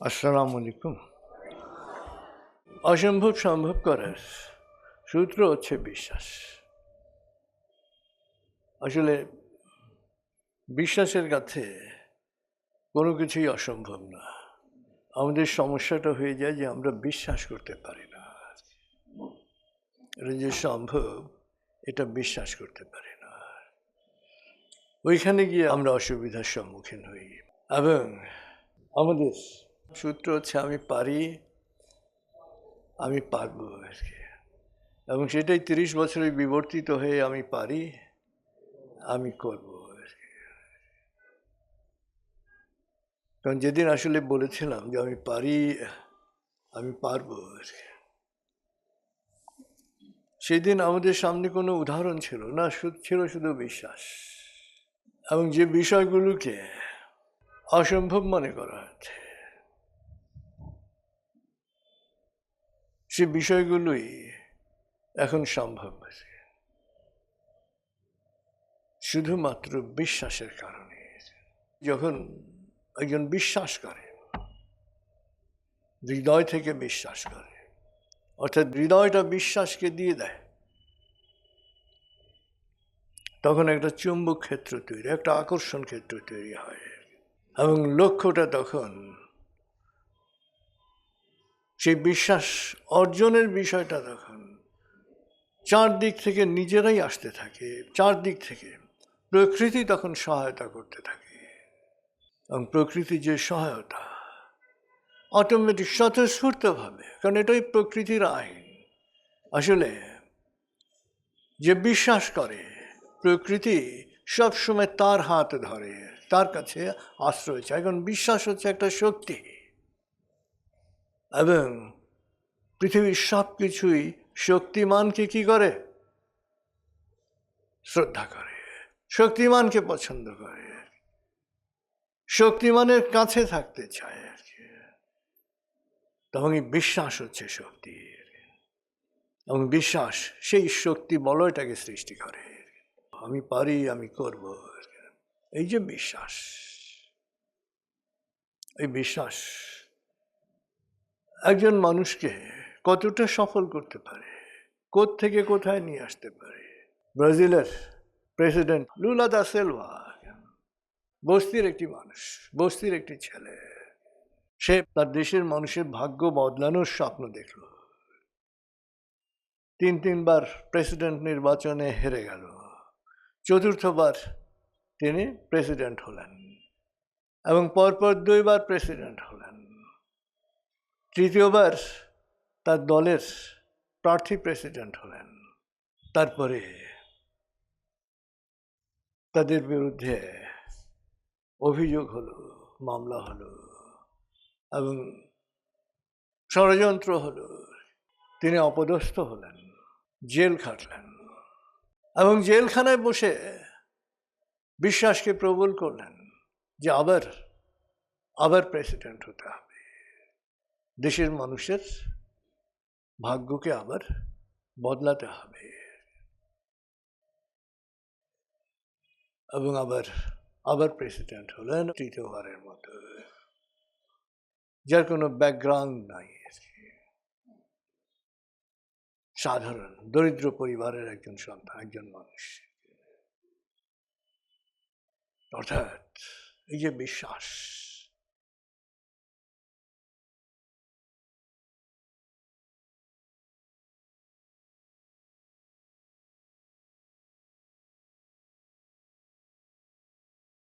আসসালামু আলাইকুম অসম্ভব সম্ভব করার সূত্র হচ্ছে বিশ্বাস। আসলে বিশ্বাসের কাছে কোনো কিছুই অসম্ভব না। আমাদের সমস্যাটা হয়ে যায় যে আমরা বিশ্বাস করতে পারি না। এটা যে সম্ভব, এটা বিশ্বাস করতে পারি না। ওইখানে গিয়ে আমরা অসুবিধার সম্মুখীন হই। এবং আমাদের সূত্র হচ্ছে আমি পারি, আমি পারব আর কি এবং সেটাই তিরিশ বছরে বিবর্তিত হয়ে আমি পারি, আমি করব আর কি কারণ যেদিন আসলে বলেছিলাম যে আমি পারি, আমি পারব আর কি সেদিন আমাদের সামনে কোনো উদাহরণ ছিল না ছিল শুধু বিশ্বাস। এবং যে বিষয়গুলোকে অসম্ভব মনে করা হচ্ছে। সে বিষয়গুলোই এখন সম্ভব হয়েছে। শুধুমাত্র বিশ্বাসের কারণে। যখন একজন বিশ্বাস করে, হৃদয় থেকে বিশ্বাস করে, অর্থাৎ হৃদয়টা বিশ্বাসকে দিয়ে দেয়, তখন একটা চুম্বক ক্ষেত্র তৈরি, একটা আকর্ষণ ক্ষেত্র তৈরি হয়। এবং লক্ষ্যটা তখন। সেই বিশ্বাস অর্জনের বিষয়টা তখন। চারদিক থেকে নিজেরাই আসতে থাকে, চারদিক থেকে। প্রকৃতি তখন সহায়তা করতে থাকে। এবং প্রকৃতির যে সহায়তা অটোমেটিক স্বতঃস্ফূর্তভাবে, কারণ এটাই প্রকৃতির আইন। আসলে যে বিশ্বাস করে প্রকৃতি সবসময় তার হাত ধরে, তার কাছে আশ্রয় চায়। কারণ বিশ্বাস হচ্ছে একটা শক্তি। এবং পৃথিবীর সব কিছুই শক্তিমানকে কি করে? শ্রদ্ধা করে। শক্তিমানকে পছন্দ করে। শক্তিমানের কাছে থাকতে চায় আর কি। তখন বিশ্বাস হচ্ছে শক্তি এবং বিশ্বাস সেই শক্তি বলয়টাকে সৃষ্টি করে। আমি পারি, আমি করব। এই যে বিশ্বাস। এই বিশ্বাস একজন মানুষকে কতটা সফল করতে পারে? থেকে কোথায় নিয়ে আসতে পারে? ব্রাজিলের প্রেসিডেন্ট লুলা দা সেলভা, বস্তির একটি মানুষ, বস্তির একটি ছেলে। সে তার দেশের মানুষের ভাগ্য বদলানোর স্বপ্ন দেখল। তিন, তিনবার প্রেসিডেন্ট নির্বাচনে হেরে গেল। চতুর্থবার তিনি প্রেসিডেন্ট হলেন এবং পরপর দুইবার প্রেসিডেন্ট হলেন। তৃতীয়বার তার দলের প্রার্থী প্রেসিডেন্ট হলেন। তারপরে তাদের বিরুদ্ধে অভিযোগ হলো, মামলা হলো এবং ষড়যন্ত্র হলো। তিনি অপদস্থ হলেন, জেল খাটলেন। এবং জেলখানায় বসে বিশ্বাসকে প্রবল করলেন যে আবার আবার প্রেসিডেন্ট হতে হবে। দেশের মানুষের ভাগ্যকে আবার বদলাতে হবে। এবং আবার আবার প্রেসিডেন্ট হলেন তৃতীয়বারের মতো। যার কোনো ব্যাকগ্রাউন্ড নাই। সাধারণ দরিদ্র পরিবারের একজন সন্তান একজন মানুষ। অর্থাৎ এই যে বিশ্বাস